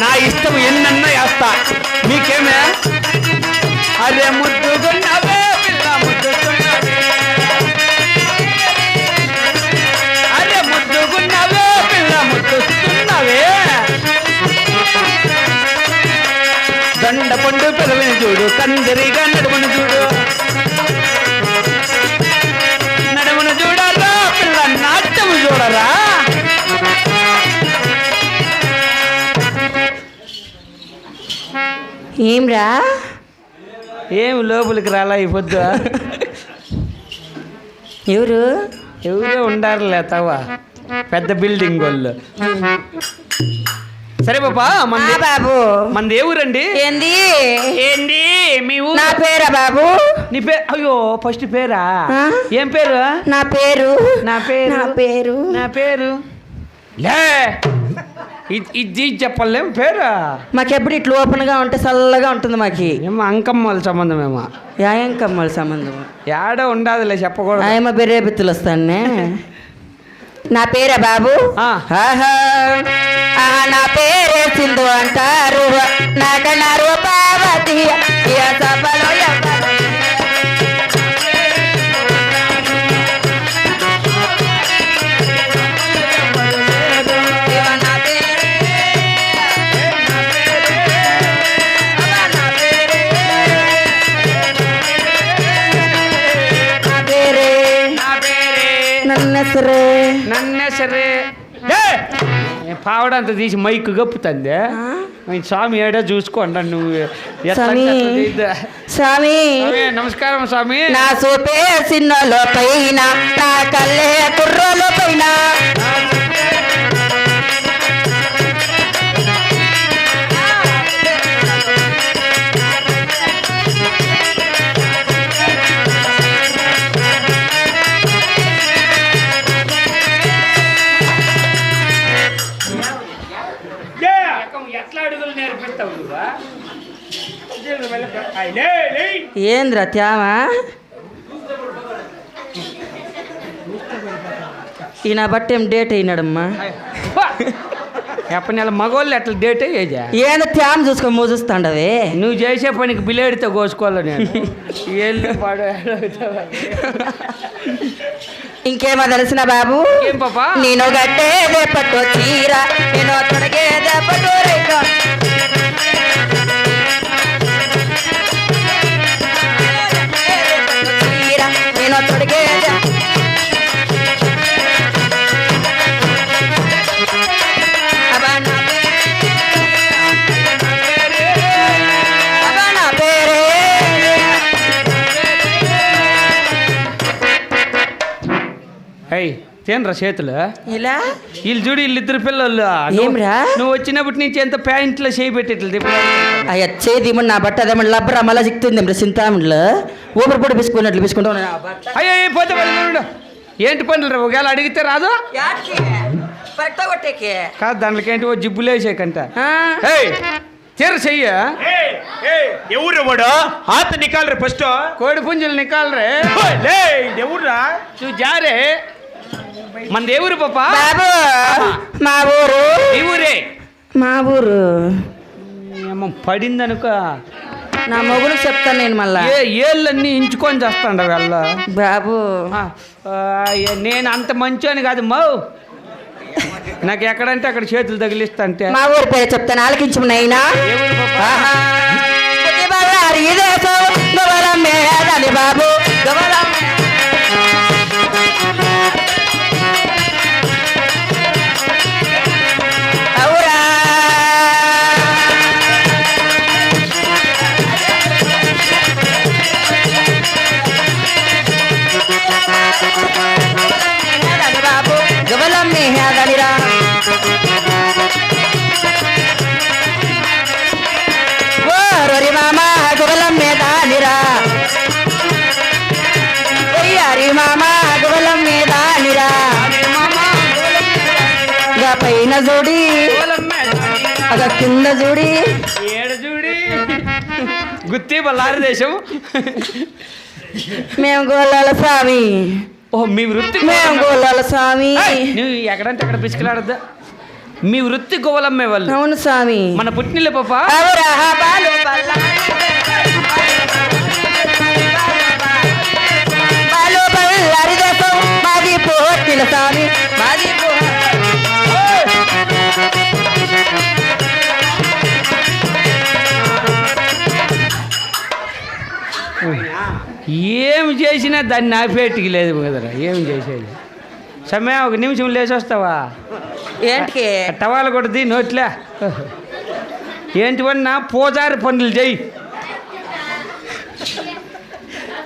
నా ఇష్టం ఎన్నన్నా వేస్తా. మీకేమే? అరే ముద్దుకున్నావే పిల్ల ముద్దుకున్నావే అరే ముద్దుగున్నవే పిల్ల ముద్దుస్తున్నవే దండ పండు పిల్లవిని చూడు కందిరిగా నడుమని చూడు. చూడరా? ఏమ్రా? ఏం లోపలికి రాలా ఈ పొద్దు? ఎవరు? ఎవరో ఉండారులే తవ పెద్ద బిల్డింగ్ వాళ్ళు. సరే పాపా ఆ మంది బాబు. మంది ఏ ఊరండి? ఏంది? ఏంటి మీ ఊరు? నా పేరా బాబు? నీ పేరు అయ్యో ఫస్ట్ పేరా? ఏం పేరు? నా పేరు. నా పేరు? నా పేరు. నా పేరు? లే! ఇది ఇది చెప్పలేం పేరు? మాకెప్పుడు ఇట్లా ఓపెన్గా ఉంటే చల్లగా ఉంటుంది మాకి. ఏమో అంకమ్మల సంబంధం ఏమో. యాయం కమ్మల సంబంధం. ఏడో ఉండదులే చెప్పకూడదు. ఆయమ్మ బెర్రే బిత్తులు వస్తానే నా పేరా బాబు? నా పేరే నన్నెసరే. నన్నే సరే పావడంత తీసి మైక్ గప్పుతుంది స్వామి ఏడో చూసుకోండి నువ్వు స్వామి. స్వామి. నమస్కారం స్వామి. నా చూపే సిన్నలో పైన ఏంద్రా త్యామా? ఈయన బట్టేం డేట్ అయినాడమ్మా? ఎప్పటి నెల మగవాళ్ళు ఎట్లా డేట్ అయ్యేజా ఏందో త్యామ చూసుకొని మోజుస్తాండవే? నువ్వు చేసే పనికి బిలేడితో కోసుకోవాలి నేను? ఏళ్ళు పాడు ఇంకేమో తెలిసిన బాబు నేను గట్టేదే పట్టు చీర నేను తొడగేదే పట్టు. చీర, నేను తేనరా చేతులు? ఇలా? వీళ్ళు చూడు వీళ్ళిద్దరు పిల్లలు. ఏమ్రా? నువ్వు వచ్చినప్పటి నుంచి ఎంత ప్యాంట్లో చేయి పెట్టేట్లు అయ్య చేదిమని నా బట్ట అదేమన్నా లబ్బరా మళ్ళా చిక్తుంది మరి చింతామణిలో ఊపిరి పొడి పిసుకున్నట్లు పిసుకుంటా. అయ్యో పోతే. ఏంటి పనులు? రా ఒకవేళ అడిగితే రాదు? కాదు దాంట్లోకి ఏంటి ఓ జిబ్బులు వేసేకంట ఆ? ఏయ్ చీర చెయ్య? ఎవరు వాడు ఆత నికాలరే ఫస్ట్. కోడి పుంజులు నికాలరే. లే ఎవర్రా? చూ జారే. మన దేవురు పాప? బాబు మా ఊరు. ఈ ఊరే? మా ఊరు. ఏమో పడిందనుకో. నా మొగుడు చెప్తాను నేను మళ్ళా. ఏ ఏళ్ళన్నీ ఇంచుకొని చేస్తాండ వాళ్ళ. బాబు. నేను అంత మంచోని కాదు మౌ. నాకు ఎక్కడంటే అక్కడ చేతులు తగిలిస్తా అంటే మా ఊరు పేరు చెప్తాను ఆలకించు నైనా బాబు అగ కింద చూడి ఏడ చూడి గుత్తి బల్లారి దేశం మేము గోళ్ళ స్వామి ఓ మీ వృత్తి మేము గోళాల స్వామి నువ్వు ఎక్కడంటే అక్కడ పిసికలాడద్దా మీ వృత్తి గోవలమ్మే వాళ్ళు అవును స్వామి మన పుట్టినిల్ల పాప స్వామి మాది పో- ఏం చేసినా దాన్ని ఆపేటికి లేదు కదరా ఏం చేసేది? సమయం ఒక నిమిషం లేచి వస్తావా? ఏంటికి? టవాలు కొడుతుంది నోట్లే. ఏంటివన్నా పూజారి పనులు చేయి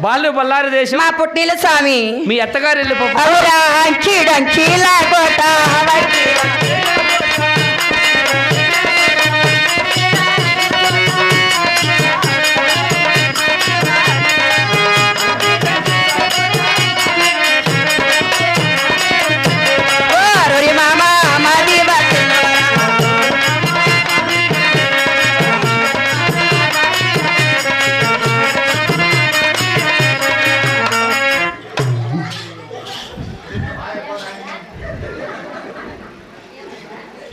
బాలు బల్లారి దేశం. మా పుట్టిల స్వామి. మీ అత్తగారు వెళ్ళి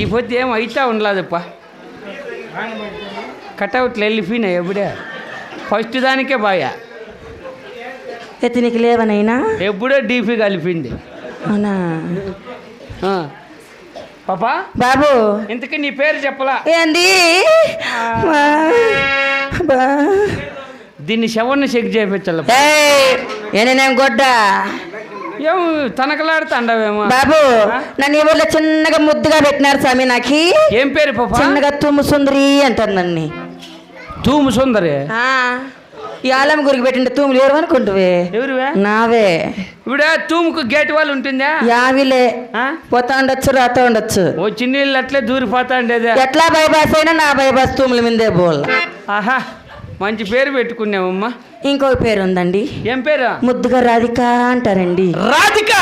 ఈ పొద్దు ఏం అయితా ఉండలేదప్ప. కటౌట్లు వెళ్ళిపోయినాయి ఎప్పుడే ఫస్ట్ దానికే బాయా. ఎత్తినికి లేవనైనా? ఎప్పుడో డీపీ కలిపింది. అవునా. పాపా? బాబు. ఇంతకీ నీ పేరు చెప్పలా? ఏంది? దీన్ని శవన్ని చెక్ చేయించాల ఏనేనేం గొడ్డ? ఏం తనకలాడుతాండవేమో. బాబు నన్ను ఊర్లో చిన్నగా ముద్దుగా పెట్టినారు స్వామి నాకు. ఏం పేరు పాప? చిన్నగా తుమ్ము సుందరి అంటారు నన్ను. తూము సుందరి? ఈ ఆలమ్మ గురికి పెట్టిండే తూములు ఎవరు అనుకుంటువే? ఎవరువే? నావే. ఇవిడ తూముకు గేట్ వాళ్ళు ఉంటుందా? యావిలే? పోతా ఉండొచ్చు రాతా ఉండొచ్చు. ఓ చిన్నీళ్ళు అట్లే దూరిపోతా ఉండేదే. ఎట్లా బైపాస్ అయినా నా బైపాస్ తూముల మీదే బోల్. ఆహా. మంచి పేరు పెట్టుకున్నావమ్మా. ఇంకొక పేరు ఉందండి ఏం పేరు? ముద్దుగా రాధిక అంటారండి. రాధిక?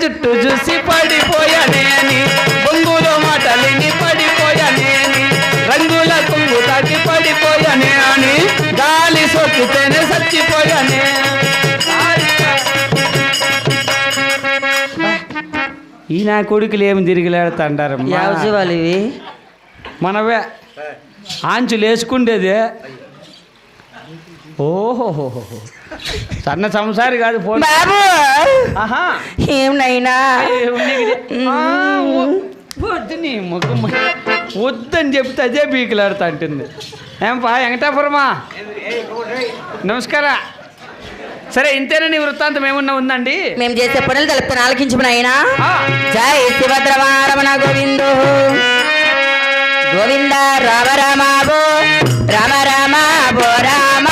జుట్టు చూసి పడిపోయానే అని బొంగులో మాటలిని పడిపోయానే అని రంగుల కొంగు తాకి పడిపోయానే అని గాలి సోకితేనే చచ్చిపోయానే. ఈ నా కొడుకులు ఏమి ఇవి? మనవే. ఆంచులు వేసుకుండేది. ఓహో. సన్న సంసారి కాదు ఫోన్ బాబు! ఆహా. ఏం నైనా ఏ, నీకు ఇది- ఆ, వ- వద్దు నీ ముఖం వద్దని చెప్తే అదే బీకులాడుతా అంటుంది. ఏం పా వెంకటాపురమా? నమస్కారం. సరే ఇంతేనా నీ వృత్తాంతం? ఏమన్నా ఉందండి? మేము చేసే పనులు తెలుపుతాను ఆలకించమని అయినా జై శివద్రమారమణ గోవిందు. గోవింద రామ రామ బో రామ రామ బో రామ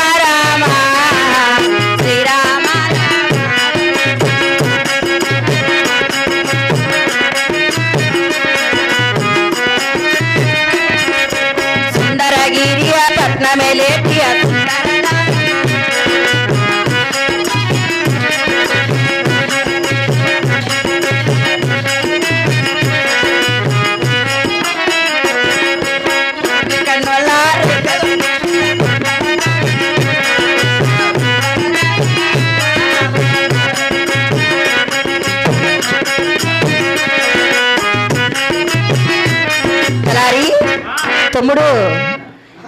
తమ్ముడు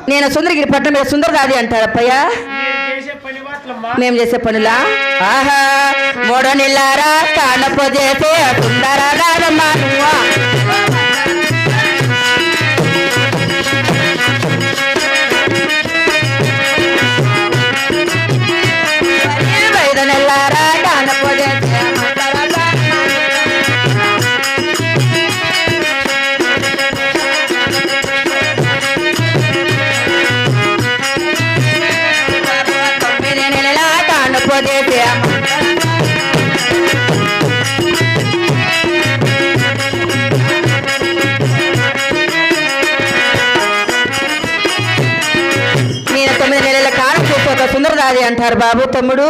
నేను సుందరగిరి పట్టణం మీద సుందరదాది అంటారప్పయ్యా మేము చేసే పనులా? ఆహా మూడో నిల్లారా కానపో చేసే సుందర రాజమ్మా అంటారు బాబు తమ్ముడు?